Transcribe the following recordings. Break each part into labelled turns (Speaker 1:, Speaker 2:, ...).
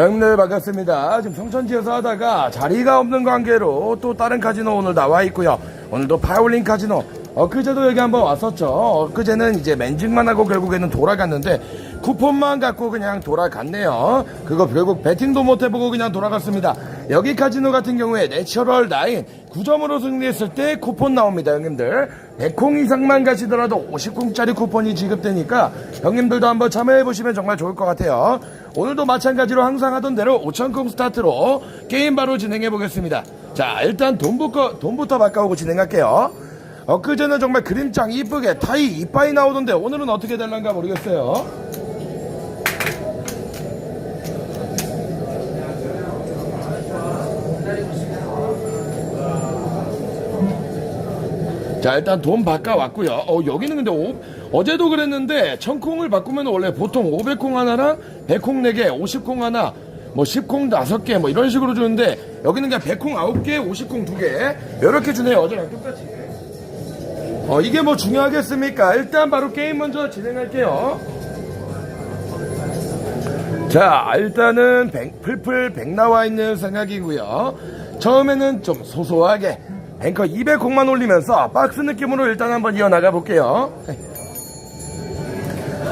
Speaker 1: 자, 형님들 반갑습니다. 지금 성천지에서 하다가 자리가 없는 관계로 또 다른 카지노 오늘 나와 있고요. 오늘도 파울린 카지노. 엊그제도 여기 한번 왔었죠. 엊그제는 이제 맨징만 하고 결국에는 돌아갔는데 쿠폰만 갖고 그냥 돌아갔네요. 그거 결국 배팅도 못 해보고 그냥 돌아갔습니다. 여기 카지노 같은 경우에 내추럴 라인 9점으로 승리했을 때 쿠폰 나옵니다, 형님들. 100콩 이상만 가시더라도 50콩짜리 쿠폰이 지급되니까 형님들도 한번 참여해보시면 정말 좋을 것 같아요. 오늘도 마찬가지로 항상 하던 대로 5,000콩 스타트로 게임 바로 진행해보겠습니다. 자, 일단 돈부터, 돈부터 바꿔오고 진행할게요. 엊그제는 정말 그림장 이쁘게 타이 이빠이 나오던데 오늘은 어떻게 될란가 모르겠어요. 자 일단 돈 바꿔왔고요. 어 여기는 근데 오, 어제도 그랬는데 천콩을 바꾸면 원래 보통 500콩 하나랑 100콩 4개 50콩 하나 뭐 10콩 5개 뭐 이런 식으로 주는데 여기는 그냥 100콩 9개 50콩 2개. 이렇게 주네요. 어제랑 똑같이. 어 이게 뭐 중요하겠습니까? 일단 바로 게임 먼저 진행할게요. 자 일단은 백- 풀풀 100 나와 있는 생각이고요. 처음에는 좀 소소하게 앵커 200콩만 올리면서 박스 느낌으로 일단 한번 이어나가 볼게요.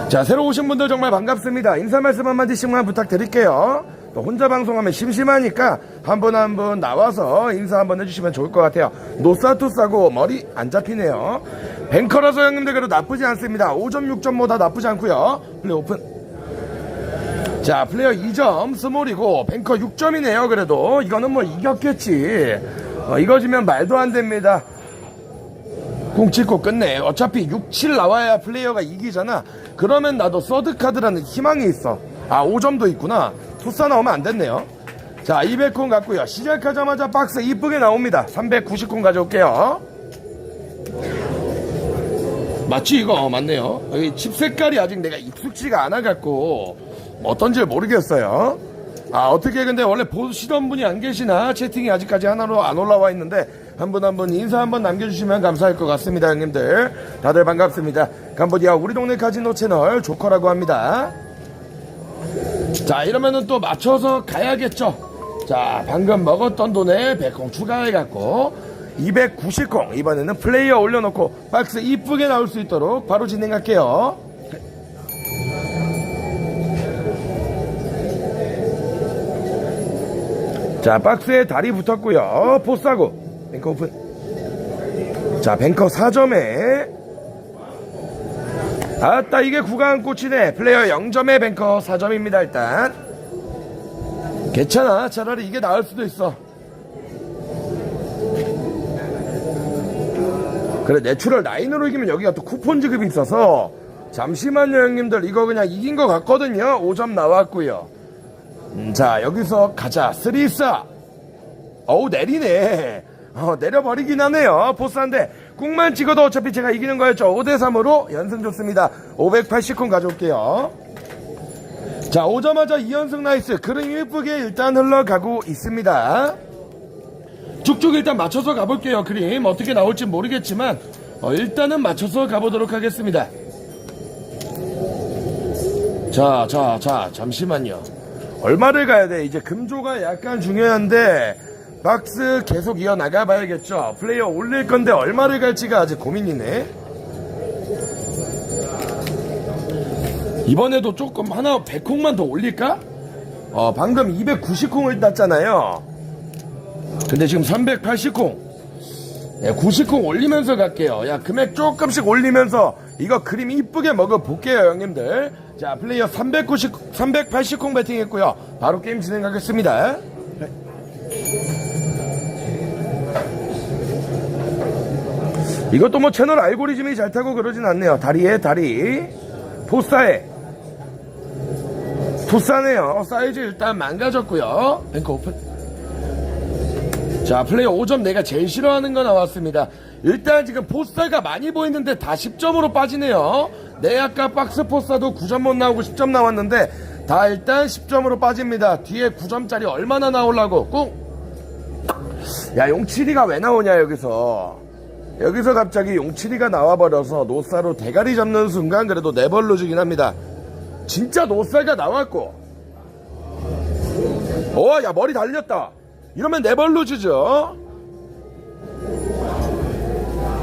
Speaker 1: 자 새로 오신 분들 정말 반갑습니다. 인사 말씀 한마디씩만 부탁드릴게요. 또 혼자 방송하면 심심하니까 한 분 한 분 나와서 인사 한번 해주시면 좋을 것 같아요. 노사투싸고 머리 안 잡히네요. 뱅커라서 형님들 그래도 나쁘지 않습니다. 5점 6점 뭐다 나쁘지 않고요. 플레이 오픈. 자 플레이어 2점 스몰이고 뱅커 6점이네요 그래도. 이거는 뭐 이겼겠지 어, 이거 지면 말도 안 됩니다. 공 찍고 끝내. 어차피 6, 7 나와야 플레이어가 이기잖아. 그러면 나도 서드카드라는 희망이 있어. 아 5점도 있구나. 투사 나오면 안 됐네요. 자 200콘 갖고요. 시작하자마자 박스 이쁘게 나옵니다. 390콘 가져올게요. 맞지 이거? 어, 맞네요. 여기 칩 색깔이 아직 내가 익숙지가 않아 갖고 어떤지 모르겠어요 아 어떻게 근데 원래 보시던 분이 안 계시나? 채팅이 아직까지 하나로 안 올라와 있는데 한분 한 분 인사 한번 남겨주시면 감사할 것 같습니다 형님들. 다들 반갑습니다. 캄보디아 우리 동네 카지노 채널 조커라고 합니다. 자 이러면은 또 맞춰서 가야겠죠? 자 방금 먹었던 돈에 100콩 추가해갖고 290콩 이번에는 플레이어 올려놓고 박스 이쁘게 나올 수 있도록 바로 진행할게요 자 박스에 다리 붙었고요. 포스하고. 뱅커 오픈. 자 뱅커 4점에. 아따 이게 구간 꽂히네. 플레이어 0점에 뱅커 4점입니다 일단. 괜찮아. 차라리 이게 나을 수도 있어. 그래 내추럴 라인으로 이기면 여기가 또 쿠폰 지급이 있어서. 잠시만요 형님들. 이거 그냥 이긴 것 같거든요. 5점 나왔고요 음, 자 여기서 가자. 3-4 어우 내리네. 어, 내려버리긴 하네요. 보스한데 꾹만 찍어도 어차피 제가 이기는 거였죠. 5대3으로 연승 좋습니다. 580콘 가져올게요. 자 오자마자 2연승 나이스. 그림 예쁘게 일단 흘러가고 있습니다. 쭉쭉 일단 맞춰서 가볼게요 그림. 어떻게 나올지 모르겠지만 어, 일단은 맞춰서 가보도록 하겠습니다. 자 자 자 잠시만요 얼마를 가야 돼? 이제 금조가 약간 중요한데 박스 계속 이어나가 봐야겠죠. 플레이어 올릴 건데 얼마를 갈지가 아직 고민이네. 이번에도 조금 하나 100콩만 더 올릴까? 어 방금 290콩을 땄잖아요. 근데 지금 380콩 네, 90콩 올리면서 갈게요. 야, 금액 조금씩 올리면서 이거 그림 이쁘게 먹어볼게요, 형님들. 자, 플레이어 390, 380콩 배팅 했고요. 바로 게임 진행하겠습니다. 이것도 뭐 채널 알고리즘이 잘 타고 그러진 않네요. 다리에 다리. 포사에. 투싸네요. 사이즈 일단 망가졌고요. 뱅크 오픈. 자, 플레이어 5점 내가 제일 싫어하는 거 나왔습니다. 일단 지금 포스타가 많이 보이는데 다 10점으로 빠지네요. 내 아까 박스 포스타도 9점 못 나오고 10점 나왔는데 다 일단 10점으로 빠집니다. 뒤에 9점짜리 얼마나 나오려고 꿍! 야, 용칠이가 왜 나오냐, 여기서. 여기서 갑자기 용칠이가 나와버려서 노사로 대가리 잡는 순간 그래도 네벌로 주긴 합니다. 진짜 노사가 나왔고. 어, 야, 머리 달렸다. 이러면 네벌로 주죠.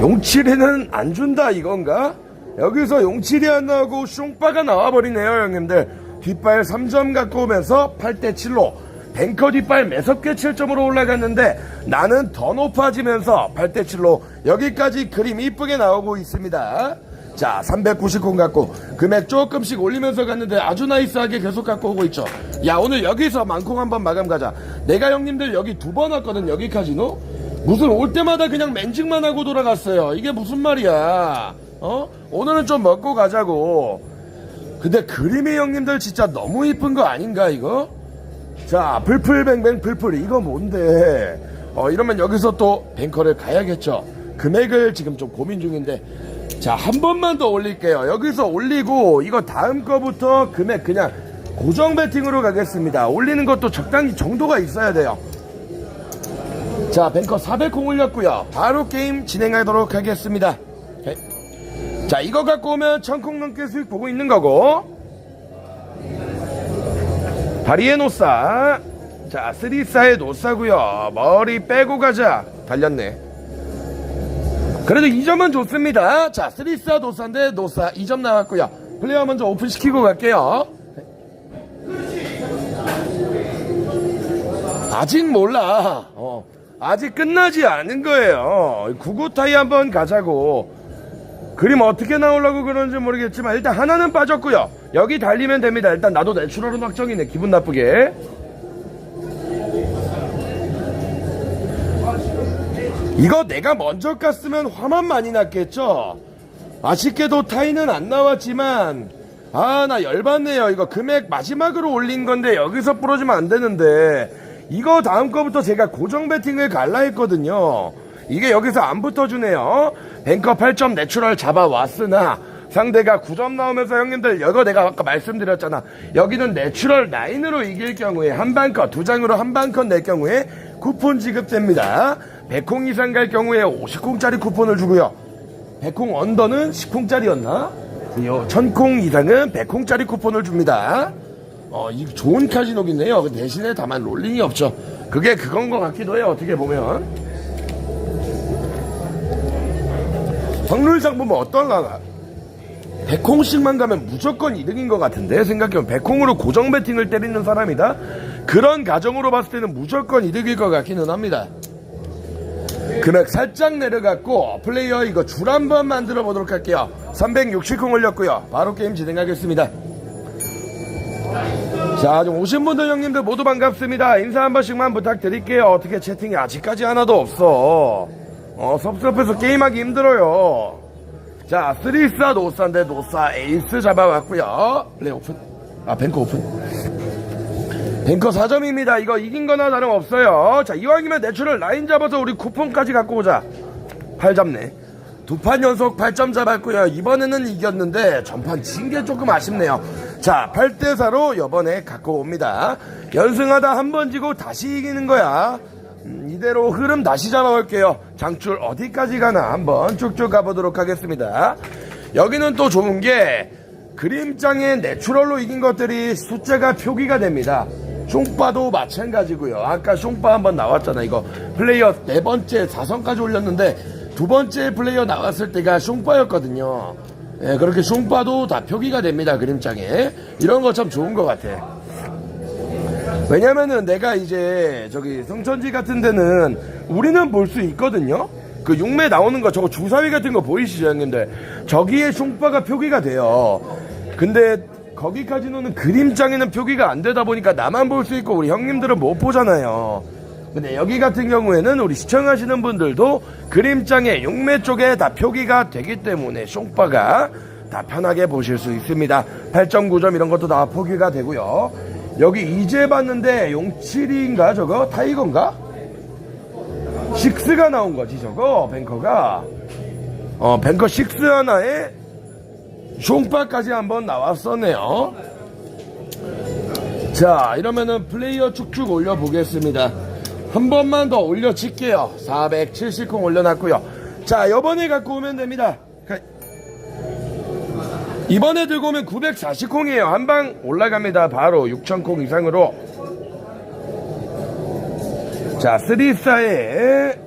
Speaker 1: 용칠이는 안 준다 이건가? 여기서 용칠이 안 나오고 숑빠가 나와버리네요 형님들. 뒷발 3점 갖고 오면서 8대7로 뱅커 뒷발 매섭게 7점으로 올라갔는데 나는 더 높아지면서 8대7로 여기까지 그림 이쁘게 나오고 있습니다. 자 390공 갖고 금액 조금씩 올리면서 갔는데 아주 나이스하게 계속 갖고 오고 있죠. 야 오늘 여기서 만콩 한번 마감 가자. 내가 형님들 여기 두 번 왔거든 여기 카지노 무슨 올 때마다 그냥 맨징만 하고 돌아갔어요. 이게 무슨 말이야? 어? 오늘은 좀 먹고 가자고. 근데 그림이 형님들 진짜 너무 이쁜 거 아닌가 이거? 자, 불풀뱅뱅 불풀 이거 뭔데? 어, 이러면 여기서 또 뱅커를 가야겠죠. 금액을 지금 좀 고민 중인데. 자, 한 번만 더 올릴게요. 여기서 올리고 이거 다음 거부터 금액 그냥 고정 배팅으로 가겠습니다. 올리는 것도 적당히 정도가 있어야 돼요. 자, 뱅커 400콩 올렸고요. 바로 게임 진행하도록 하겠습니다. 오케이. 자, 이거 갖고 오면 1000콩 넘게 수익 보고 있는 거고. 다리에 노싸. 자, 쓰리싸에 노싸고요. 머리 빼고 가자. 달렸네. 그래도 2점은 좋습니다. 자, 쓰리싸 노싸인데 노싸 2점 나왔고요. 플레이어 먼저 오픈시키고 갈게요. 아직 몰라. 어. 아직 끝나지 않은 거예요. 구구타이 한번 가자고. 그림 어떻게 나오려고 그러는지 모르겠지만 일단 하나는 빠졌고요. 여기 달리면 됩니다. 일단 나도 내추럴은 확정이네. 기분 나쁘게. 이거 내가 먼저 깠으면 화만 많이 났겠죠? 아쉽게도 타이는 안 나왔지만 아 나 열받네요. 이거 금액 마지막으로 올린 건데 여기서 부러지면 안 되는데 이거 다음 거부터 제가 고정 배팅을 갈라 했거든요. 이게 여기서 안 붙어주네요. 뱅커 8점 내추럴 잡아왔으나 상대가 9점 나오면서 형님들 이거 내가 아까 말씀드렸잖아. 여기는 내추럴 9으로 이길 경우에 한 반컷 두 장으로 한 반컷 낼 경우에 쿠폰 지급됩니다. 100콩 이상 갈 경우에 50콩짜리 쿠폰을 주고요. 100콩 언더는 10콩짜리였나? 1000콩 이상은 100콩짜리 쿠폰을 줍니다. 어, 이 좋은 카지노긴데요. 그 대신에 다만 롤링이 없죠. 그게 그건 것 같기도 해요. 어떻게 보면. 확률상 보면 어떨라나? 100콩씩만 가면 무조건 이득인 것 같은데 생각해보면 100콩으로 고정 배팅을 때리는 사람이다? 그런 가정으로 봤을 때는 무조건 이득일 것 같기는 합니다. 금액 살짝 내려갔고 플레이어 이거 줄 한번 만들어 보도록 할게요 360콩 올렸고요 바로 게임 진행하겠습니다 자 좀 오신 분들 형님들 모두 반갑습니다 인사 한 번씩만 부탁드릴게요 어떻게 채팅이 아직까지 하나도 없어 어 섭섭해서 게임하기 힘들어요 자 쓰리싸 노사인데 노사 에이스 잡아왔고요 플레이 오픈 아 뱅크 오픈 뱅커 4점입니다. 이거 이긴 거나 다름없어요. 자, 이왕이면 내추럴 라인 잡아서 우리 쿠폰까지 갖고 오자. 8 잡네. 두 판 연속 8점 잡았고요. 이번에는 이겼는데 전판 진 게 조금 아쉽네요. 자, 8대4로 이번에 갖고 옵니다. 연승하다 한 번 지고 다시 이기는 거야. 음, 이대로 흐름 다시 잡아올게요. 장출 어디까지 가나 한번 쭉쭉 가보도록 하겠습니다. 여기는 또 좋은 게 그림장에 내추럴로 이긴 것들이 숫자가 표기가 됩니다. 숑바도 마찬가지고요. 아까 숑바 한번 나왔잖아. 이거 플레이어 네 번째 4선까지 올렸는데 두 번째 플레이어 나왔을 때가 숑바였거든요. 예, 그렇게 숑바도 다 표기가 됩니다. 그림장에. 이런 거 참 좋은 것 같아. 왜냐면은 내가 이제 저기 성천지 같은 데는 우리는 볼 수 있거든요. 그 6매 나오는 거 저거 주사위 같은 거 보이시죠 형님들 저기에 숑바가 표기가 돼요 근데 거기 카지노는 그림장에는 표기가 안 되다 보니까 나만 볼 수 있고 우리 형님들은 못 보잖아요 근데 여기 같은 경우에는 우리 시청하시는 분들도 그림장에 6매 쪽에 다 표기가 되기 때문에 숑바가 다 편하게 보실 수 있습니다. 8.9점 이런 것도 다 표기가 되고요. 여기 이제 봤는데 용칠인가 저거? 타이거인가? 식스가 나온 거지 저거 뱅커가. 어 뱅커 식스 하나에 숑바까지 한번 나왔었네요. 자 이러면은 플레이어 쭉쭉 올려보겠습니다 한 번만 더 올려칠게요 470콩 올려놨고요 자 이번에 갖고 오면 됩니다 가- 이번에 들고 오면 940콩이에요 한 방 올라갑니다 바로 6000콩 이상으로 자, 3사의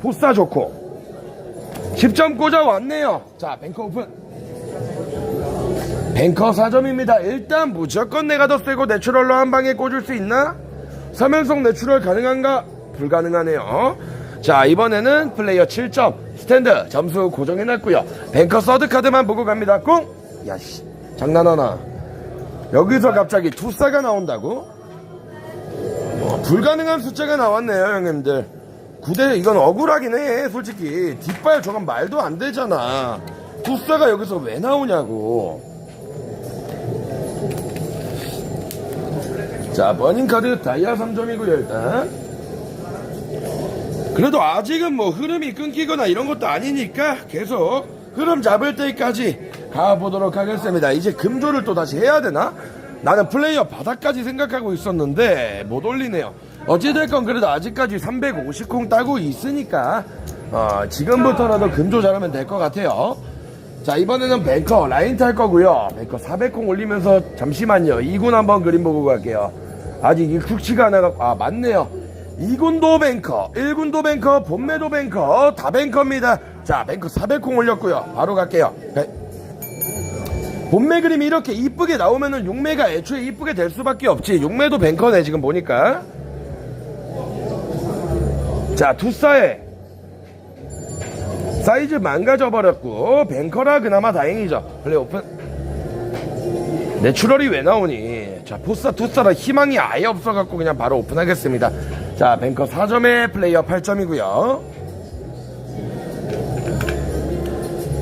Speaker 1: 포싸 좋고 10점 꽂아 왔네요. 자, 뱅커 오픈. 뱅커 4점입니다. 일단 무조건 내가 더 세고 내추럴로 한 방에 꽂을 수 있나? 3연속 내추럴 가능한가? 불가능하네요. 자, 이번에는 플레이어 7점. 스탠드 점수 고정해놨고요. 뱅커 서드 카드만 보고 갑니다. 꽁! 야씨, 장난하나. 여기서 갑자기 투싸가 나온다고? 어, 불가능한 숫자가 나왔네요, 형님들. 9대, 이건 억울하긴 해, 솔직히. 뒷발 저건 말도 안 되잖아. 투싸가 여기서 왜 나오냐고. 자, 버닝카드 다이아 3점이고요, 일단. 그래도 아직은 뭐 흐름이 끊기거나 이런 것도 아니니까 계속 흐름 잡을 때까지 가보도록 하겠습니다. 이제 금조를 또 다시 해야 되나? 나는 플레이어 바닥까지 생각하고 있었는데 못 올리네요. 어찌됐건 그래도 아직까지 350콩 따고 있으니까 어, 지금부터라도 금조 잘하면 될 것 같아요. 자 이번에는 뱅커 라인 탈 거고요. 뱅커 400콩 올리면서 잠시만요. 2군 한번 그림 보고 갈게요. 아직 익숙치가 않아 아 맞네요. 2군도 뱅커, 1군도 뱅커, 본매도 뱅커, 다 뱅커입니다. 자, 뱅커 400콩 올렸고요. 바로 갈게요. 네. 본매 그림이 이렇게 이쁘게 나오면은 용매가 애초에 이쁘게 될 수밖에 없지. 용매도 뱅커네, 지금 보니까. 자, 투사에 사이즈 망가져 버렸고, 뱅커라 그나마 다행이죠. 플레이 오픈. 내추럴이 왜 나오니? 자, 포사 투사라 희망이 아예 없어갖고 그냥 바로 오픈하겠습니다. 자, 뱅커 4점에 플레이어 8점이고요.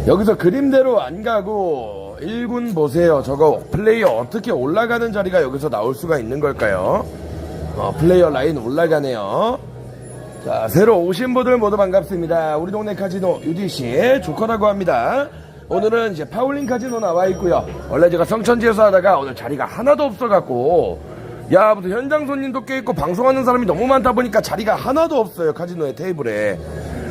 Speaker 1: 여기서 그림대로 안 가고 1군 보세요. 저거 플레이어 어떻게 올라가는 자리가 여기서 나올 수가 있는 걸까요? 어, 플레이어 라인 올라가네요. 자, 새로 오신 분들 모두 반갑습니다. 우리 동네 카지노 UDC 조커라고 합니다. 오늘은 이제 파울린 카지노 나와 있고요. 원래 제가 성천지에서 하다가 오늘 자리가 하나도 없어갖고 야, 무슨 현장 손님도 껴있고 방송하는 사람이 너무 많다 보니까 자리가 하나도 없어요. 카지노의 테이블에.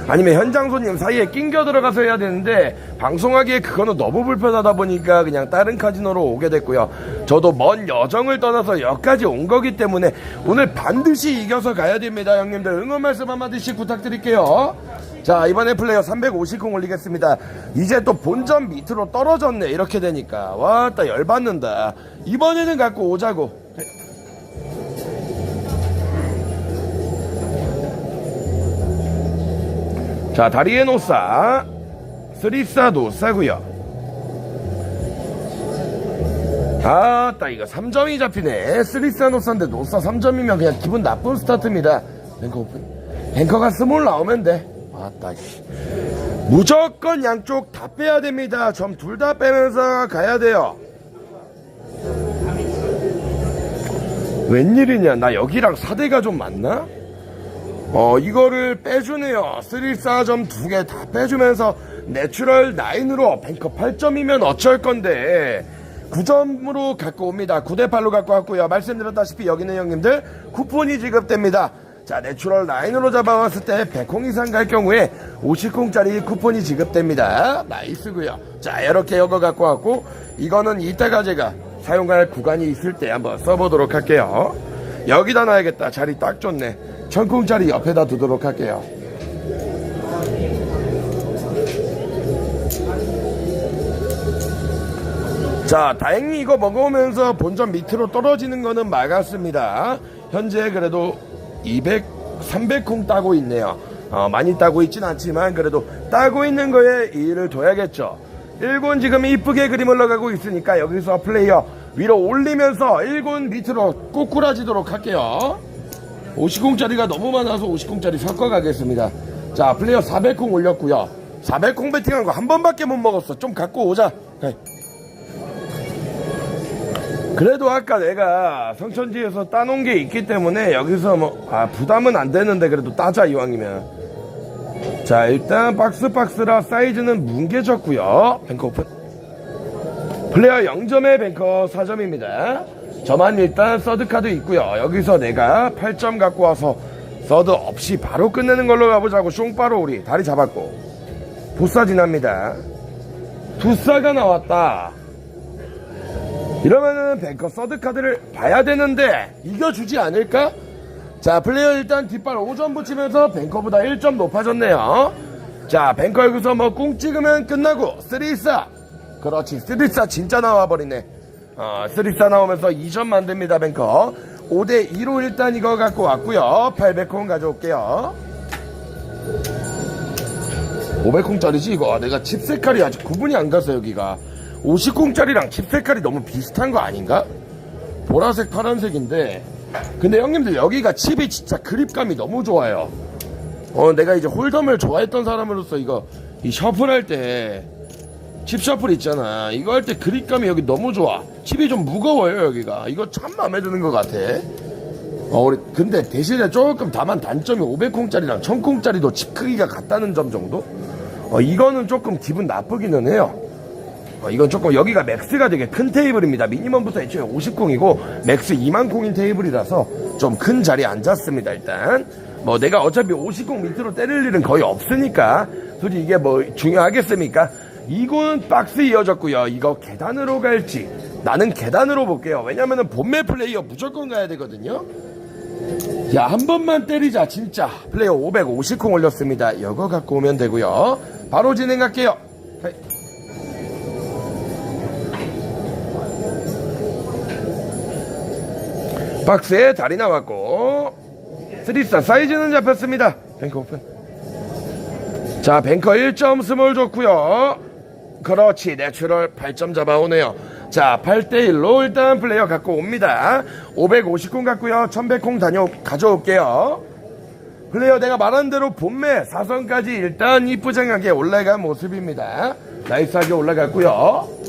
Speaker 1: 아니면 현장 손님 사이에 낑겨 들어가서 해야 되는데 방송하기에 그거는 너무 불편하다 보니까 그냥 다른 카지노로 오게 됐고요. 저도 먼 여정을 떠나서 여기까지 온 거기 때문에 오늘 반드시 이겨서 가야 됩니다. 형님들 응원 말씀 한마디씩 부탁드릴게요. 자 이번에 플레이어 350공 올리겠습니다. 이제 또 본점 밑으로 떨어졌네 이렇게 되니까 와따 열받는다. 이번에는 갖고 오자고. 자, 다리에 노싸, 쓰리싸 노싸고요 아따, 이거 3점이 잡히네. 쓰리싸 노싸인데 노싸 3점이면 그냥 기분 나쁜 스타트입니다. 오픈. 뱅커가 스몰 나오면 돼. 아따, 씨. 무조건 양쪽 다 빼야 됩니다. 점 둘 다 빼면서 가야 돼요. 웬일이냐? 나 여기랑 사대가 좀 맞나? 어, 이거를 빼주네요. 3-4점 두 개 다 빼주면서 내추럴 9으로 뱅커 8점이면 어쩔 건데 9점으로 갖고 옵니다. 9대8로 갖고 왔고요. 말씀드렸다시피 여기는 형님들 쿠폰이 지급됩니다. 자, 내추럴 9으로 잡아왔을 때 100콩 이상 갈 경우에 50콩짜리 쿠폰이 지급됩니다. 나이스고요. 자, 이렇게 이거 갖고 왔고 이거는 이따가 제가 사용할 구간이 있을 때 한번 써보도록 할게요. 여기다 놔야겠다. 자리 딱 좋네. 천콩짜리 옆에다 두도록 할게요. 자, 다행히 이거 먹으면서 본점 밑으로 떨어지는 거는 막았습니다. 현재 그래도 200, 300콩 따고 있네요. 어, 많이 따고 있진 않지만 그래도 따고 있는 거에 이의를 둬야겠죠. 1군 지금 이쁘게 그림 올라가고 있으니까 여기서 플레이어 위로 올리면서 1군 밑으로 꼬꾸라지도록 할게요. 50공짜리가 너무 많아서 50공짜리 섞어가겠습니다. 자, 플레이어 400공 올렸고요. 400공 배팅한 거 한 번밖에 못 먹었어. 좀 갖고 오자. 네. 그래도 아까 내가 성천지에서 따놓은 게 있기 때문에 여기서 뭐, 아, 부담은 안 되는데 그래도 따자, 이왕이면. 자, 일단 박스 박스라 사이즈는 뭉개졌고요. 뱅커 오픈. 플레이어 0점의 뱅커 4점입니다. 저만 일단 서드카드 있고요. 여기서 내가 8점 갖고 와서 서드 없이 바로 끝내는 걸로 가보자고 숑바로 우리 다리 잡았고. 보싸 지납니다. 두싸가 나왔다. 이러면은 뱅커 서드 카드를 봐야 되는데 이겨주지 않을까? 자, 플레이어 일단 뒷발 5점 붙이면서 뱅커보다 1점 높아졌네요. 자, 뱅커 여기서 뭐 꿍 찍으면 끝나고 3-4. 그렇지, 3-4 진짜 나와버리네. 어, 3-4 나오면서 2점 만듭니다, 뱅커. 5대2로 일단 이거 갖고 왔고요. 800콩 가져올게요. 500콩짜리지 이거 내가 칩 색깔이 아직 구분이 안 가서 여기가 50콩짜리랑 칩 색깔이 너무 비슷한 거 아닌가? 보라색 파란색인데 근데 형님들 여기가 칩이 진짜 그립감이 너무 좋아요 어 내가 이제 홀덤을 좋아했던 사람으로서 이거 이 셔플 할 때 칩 셔플 있잖아 이거 할 때 그립감이 여기 너무 좋아 칩이 좀 무거워요 여기가 이거 참 마음에 드는 것 같아 어, 우리, 근데 대신에 조금 다만 단점이 500콩짜리랑 1000콩짜리도 칩 크기가 같다는 점 정도? 어, 이거는 조금 기분 나쁘기는 해요. 어, 이건 조금 여기가 맥스가 되게 큰 테이블입니다. 미니멈부터 애초에 50콩이고 맥스 2만 콩인 테이블이라서 좀 큰 자리에 앉았습니다. 일단 뭐 내가 어차피 50콩 밑으로 때릴 일은 거의 없으니까 솔직히 이게 뭐 중요하겠습니까? 이건 박스 이어졌고요. 이거 계단으로 갈지 나는 계단으로 볼게요. 왜냐면은 본매 플레이어 무조건 가야 되거든요. 야, 한 번만 때리자, 진짜. 플레이어 550콩 올렸습니다. 이거 갖고 오면 되고요. 바로 진행할게요. 박스에 다리 나왔고, 3사 사이즈는 잡혔습니다. 뱅커 오픈. 자, 뱅커 1점 스몰 좋고요. 그렇지, 내추럴 8점 잡아오네요. 자, 8대1로 일단 플레이어 갖고 옵니다. 550콩 갖고요. 1100콩 다녀, 가져올게요. 플레이어 내가 말한 대로 본매 4선까지 일단 이쁘장하게 올라간 모습입니다. 나이스하게 올라갔고요.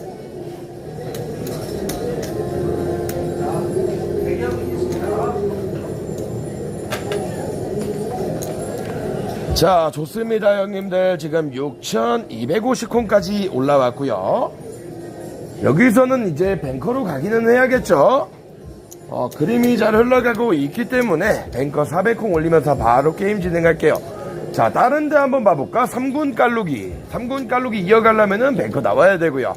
Speaker 1: 자, 좋습니다, 형님들. 지금 6,250콩까지 올라왔고요. 여기서는 이제 뱅커로 가기는 해야겠죠. 어, 그림이 잘 흘러가고 있기 때문에 뱅커 400콩 올리면서 바로 게임 진행할게요. 자, 다른 데 한번 봐볼까? 3군 깔루기. 3군 깔루기 이어가려면은 뱅커 나와야 되고요.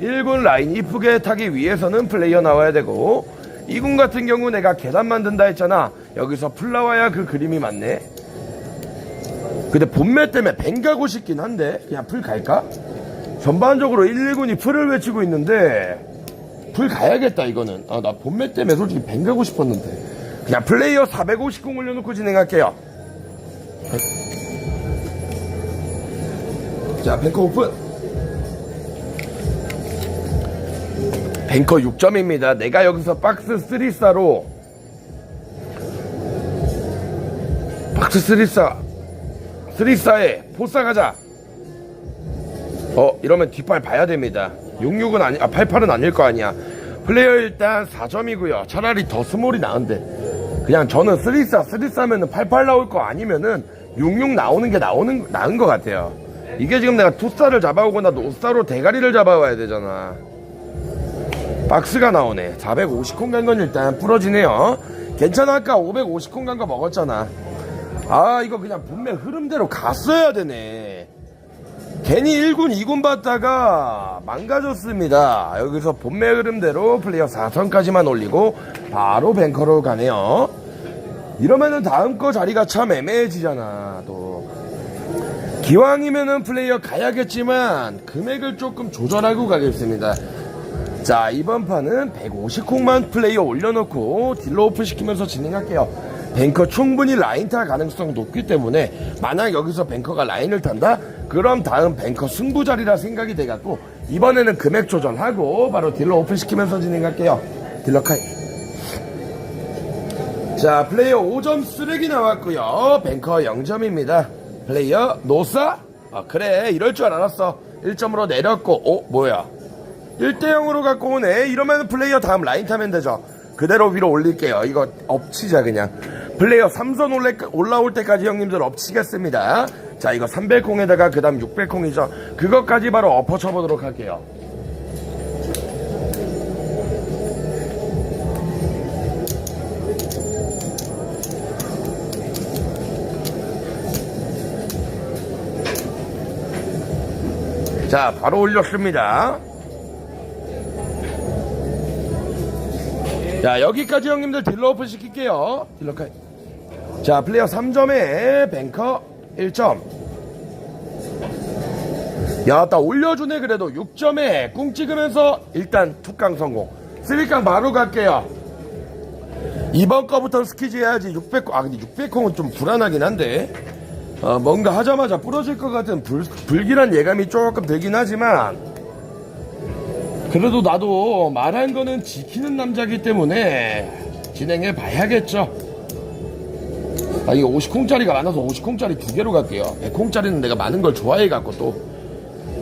Speaker 1: 1군 라인 이쁘게 타기 위해서는 플레이어 나와야 되고 2군 같은 경우 내가 계단 만든다 했잖아. 여기서 풀 나와야 그 그림이 맞네. 근데 본매 때문에 뱅 가고 싶긴 한데 그냥 풀 갈까? 전반적으로 119이 풀을 외치고 있는데 풀 가야겠다 이거는. 아, 나 본매 때문에 솔직히 뱅 가고 싶었는데. 그냥 플레이어 450공 올려놓고 진행할게요. 자 뱅커 오픈. 뱅커 6점입니다. 내가 여기서 박스 3사로. 박스 3사 3사에 포싸 가자. 어 이러면 뒷발 봐야 됩니다. 66은 아니 아 88은 아닐 거 아니야. 플레이어 일단 4점이고요. 차라리 더 스몰이 나은데. 그냥 저는 3사 3사면은 88 나올 거 아니면은 66 나오는 게 나오는 나은 것 같아요. 이게 지금 내가 투사를 잡아오거나 노사로 대가리를 잡아와야 되잖아. 박스가 나오네. 450콩 간 건 일단 부러지네요. 괜찮아. 아까 550콩 간 거 먹었잖아 아 이거 그냥 분명 흐름대로 갔어야 되네. 괜히 1군 2군 봤다가 망가졌습니다. 여기서 본매 흐름대로 플레이어 4선까지만 올리고 바로 뱅커로 가네요. 이러면은 다음 거 자리가 참 애매해지잖아 또. 기왕이면은 플레이어 가야겠지만 금액을 조금 조절하고 가겠습니다. 자 이번 판은 150콩만 플레이어 올려놓고 딜러 오픈 시키면서 진행할게요 뱅커 충분히 라인 탈 가능성 높기 때문에 만약 여기서 뱅커가 라인을 탄다? 그럼 다음 뱅커 승부 자리라 생각이 돼갖고 이번에는 금액 조절하고 바로 딜러 오픈 시키면서 진행할게요. 딜러 카이. 자, 플레이어 5점 쓰레기 나왔고요. 뱅커 0점입니다. 플레이어 노사? 아, 그래. 이럴 줄 알았어. 1점으로 내렸고, 어, 뭐야. 1대0으로 갖고 오네. 이러면 플레이어 다음 라인 타면 되죠. 그대로 위로 올릴게요. 이거 엎치자, 그냥. 플레이어 3선 올래, 올라올 때까지 형님들 엎치겠습니다. 자, 이거 300콩에다가 그 다음 600콩이죠. 그것까지 바로 엎어 쳐보도록 할게요. 자, 바로 올렸습니다. 자, 여기까지 형님들 딜러 오픈 시킬게요. 딜러까지. 자, 플레이어 3점에 뱅커 1점. 야, 딱 올려주네, 그래도. 6점에 꿍 찍으면서 일단 툭강 성공. 3강 바로 갈게요. 이번 거부터 스키즈 해야지 600, 아, 근데 600콩은 좀 불안하긴 한데. 어, 뭔가 하자마자 부러질 것 같은 불, 불길한 예감이 조금 들긴 하지만 그래도 나도 말한 거는 지키는 남자기 때문에 진행해 봐야겠죠. 아, 이거 50콩짜리가 많아서 50콩짜리 두 개로 갈게요. 100콩짜리는 내가 많은 걸 좋아해 갖고 또.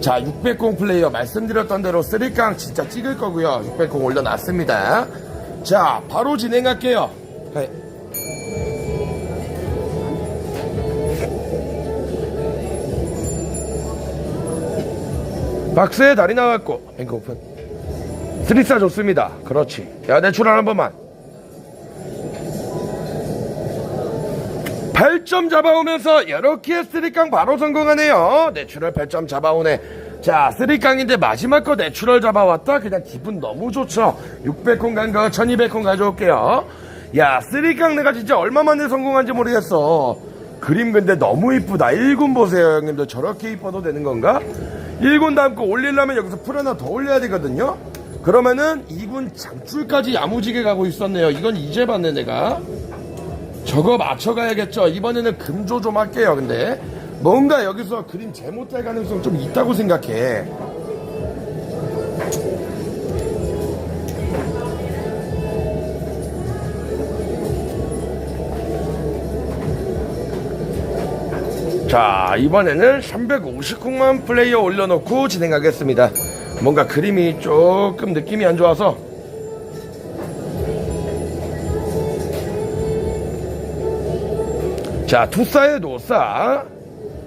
Speaker 1: 자, 600콩 플레이어 말씀드렸던 대로 3강 진짜 찍을 거고요. 600콩 올려놨습니다. 자, 바로 진행할게요. 네. 박스에 다리 나갔고 앵커 오픈 스리사 좋습니다 그렇지 야 내추럴 한 번만 8점 잡아오면서 이렇게 쓰리깡 바로 성공하네요. 내추럴 8점 잡아오네. 자 쓰리깡인데 마지막 거 내추럴 잡아왔다? 그냥 기분 너무 좋죠. 600콩 간거 1200콩 가져올게요. 야 쓰리깡 내가 진짜 얼마 만에 성공한지 모르겠어. 그림 근데 너무 이쁘다. 1군 보세요 형님들. 저렇게 이뻐도 되는 건가? 1군 다음 거 올리려면 여기서 풀 하나 더 올려야 되거든요. 그러면은 2군 장줄까지 야무지게 가고 있었네요. 이건 이제 봤네 내가 저거 맞춰가야겠죠. 이번에는 금조 좀 할게요 근데. 뭔가 여기서 그림 잘못될 가능성 좀 있다고 생각해. 자 이번에는 350콩만 플레이어 올려놓고 진행하겠습니다. 뭔가 그림이 조금 느낌이 안 좋아서 자 투사의 노사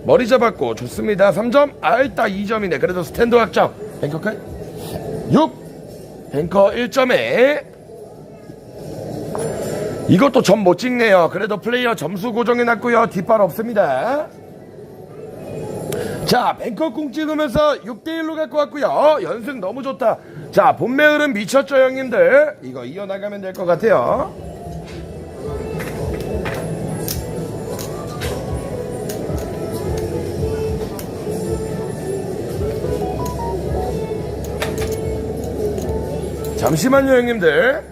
Speaker 1: 머리 잡았고 좋습니다. 3점 아일딱 2점이네. 그래도 스탠드 확정. 뱅커까지 6 뱅커 1점에. 이것도 점 못 찍네요. 그래도 플레이어 점수 고정해놨고요. 뒷발 없습니다. 자, 뱅커 꿍 찍으면서 6대1로 갖고 왔고요. 연승 너무 좋다. 자, 본매 흐름 미쳤죠, 형님들? 이거 이어나가면 될 것 같아요. 잠시만요, 형님들.